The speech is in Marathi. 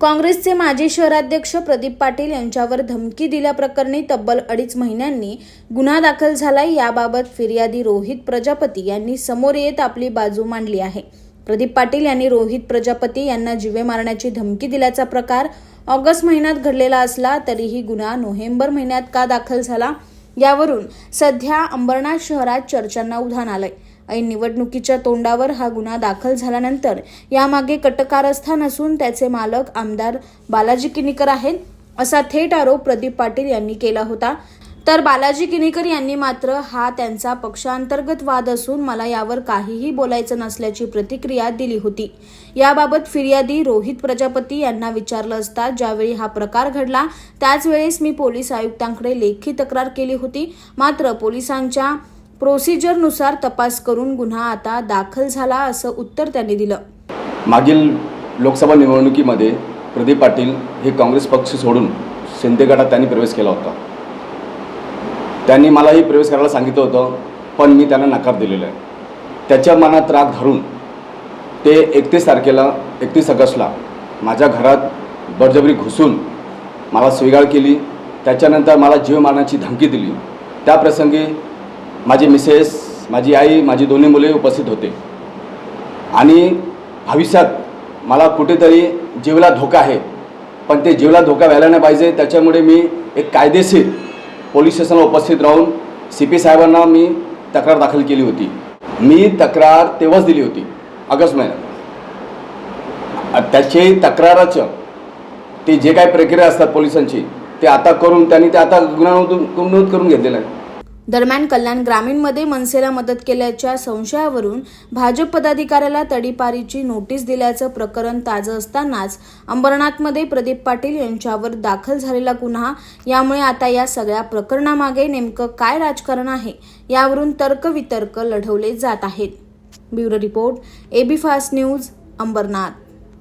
काँग्रेसचे माजी शहराध्यक्ष प्रदीप पाटील यांच्यावर धमकी दिल्याप्रकरणी तब्बल अडीच महिन्यांनी गुन्हा दाखल झालाय याबाबत फिर्यादी रोहित प्रजापती यांनी समोर येत आपली बाजू मांडली आहे. प्रदीप पाटील यांनी रोहित प्रजापती यांना जीवे मारण्याची धमकी दिल्याचा प्रकार ऑगस्ट महिन्यात घडलेला असला तरीही गुन्हा नोव्हेंबर महिन्यात का दाखल झाला यावरून सध्या अंबरनाथ शहरात चर्चांना उधाण आलंय. ऐन निवडणुकीच्या तोंडावर हा गुन्हा दाखल झाल्यानंतर यामागे कटकारस्थान असून त्याचे मालक आमदार बालाजी किनीकर आहेत असा थेट आरोप प्रदीप पाटील यांनी केला होता. तर बालाजी किनीकर यांनी मात्र हा त्यांचा पक्षांतर्गत वाद असून मला यावर काहीही बोलायचं नसल्याची प्रतिक्रिया दिली होती. याबाबत फिर्यादी रोहित प्रजापती यांना विचारलं असता ज्यावेळी हा प्रकार घडला त्याच वेळेस मी पोलीस आयुक्तांकडे लेखी तक्रार केली होती. मात्र पोलिसांच्या प्रोसिजरनुसार तपास करून गुन्हा आता दाखल झाला असं उत्तर त्यांनी दिलं. मागील लोकसभा निवडणुकीमध्ये प्रदीप पाटील हे काँग्रेस पक्ष सोडून शिंदे गटात त्यांनी प्रवेश केला होता. त्यांनी मलाही प्रवेश करायला सांगितलं होतं पण मी त्यांना नकार दिलेला आहे. त्याच्या मनात राग धरून ते एकतीस तारखेला एकतीस ऑगस्टला माझ्या घरात बळजबरी घुसून मला स्वीकार केली त्याच्यानंतर मला जीव मारण्याची धमकी दिली. त्याप्रसंगी माझी मिसेस माझी आई माझी दोन्ही मुले उपस्थित होते. आणि भविष्यात मला कुठेतरी जीवला धोका आहे. पण ते जीवला धोका व्हायला नाही पाहिजे. त्याच्यामुळे मी एक कायदेशीर पोलीस स्टेशनला उपस्थित राहून सी पी साहेबांना मी तक्रार दाखल केली होती. मी तक्रार तेव्हाच दिली होती ऑगस्ट महिन्यात. त्याचे त्याची तक्राराचं ते जे काही प्रक्रिया असतात पोलिसांची ते आता करून त्यांनी ते आता गुन्हा नोंद नोंद करून घेतलेलं आहे. दरम्यान कल्याण ग्रामीणमध्ये मनसेला मदत केल्याच्या संशयावरून भाजप पदाधिकाऱ्याला तडीपारीची नोटीस दिल्याचं प्रकरण ताजं असतानाच अंबरनाथमध्ये प्रदीप पाटील यांच्यावर दाखल झालेला गुन्हा. यामुळे आता या सगळ्या प्रकरणामागे नेमकं काय राजकारण आहे यावरून तर्कवितर्क लढवले जात आहेत. Bureau report A B fast news Ambernath.